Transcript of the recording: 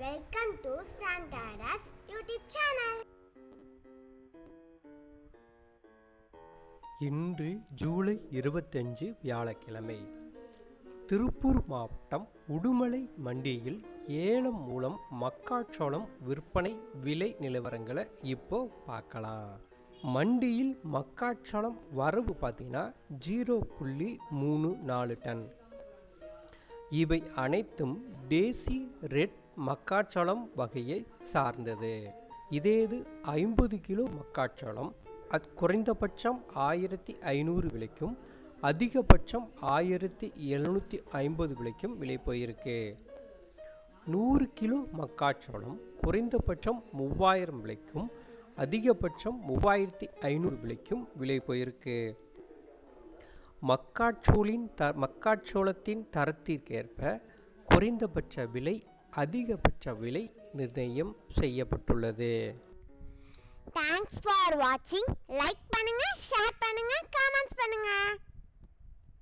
Welcome to ஸ்டாண்டர்டாஸ் YouTube channel இன்று ஜூலை இருபத்தஞ்சு வியாழக்கிழமை. திருப்பூர் மாவட்டம் உடுமலை மண்டியில் ஏலம் மூலம் மக்காச்சோளம் விற்பனை விலை நிலவரங்களை இப்போ பார்க்கலாம். மண்டியில் மக்காச்சோளம் வரவு பார்த்தீங்கன்னா ஜீரோ புள்ளி மூணு நாலு டன். இவை அனைத்தும் தேசி ரெட் மக்காச்சோளம் வகையை சார்ந்தது. இதே இது ஐம்பது கிலோ மக்காச்சோளம் அது குறைந்தபட்சம் ஆயிரத்தி ஐநூறு விலைக்கும் அதிகபட்சம் ஆயிரத்தி எழுநூற்றி ஐம்பது விலைக்கும் விலை போயிருக்கு. நூறு கிலோ மக்காச்சோளம் குறைந்தபட்சம் மூவாயிரம் விலைக்கும் அதிகபட்சம் மூவாயிரத்தி ஐநூறு விலைக்கும் விலை போயிருக்கு. மக்காச்சோளின் த மக்காச்சோளத்தின் தரத்திற்கேற்ப குறைந்தபட்ச விலை அதிகபட்ச விலை நிர்ணயம் செய்யப்பட்டுள்ளது. தேங்க்ஸ் ஃபார் வாட்சிங் லைக் பண்ணுங்க ஷேர் பண்ணுங்க கமெண்ட்ஸ்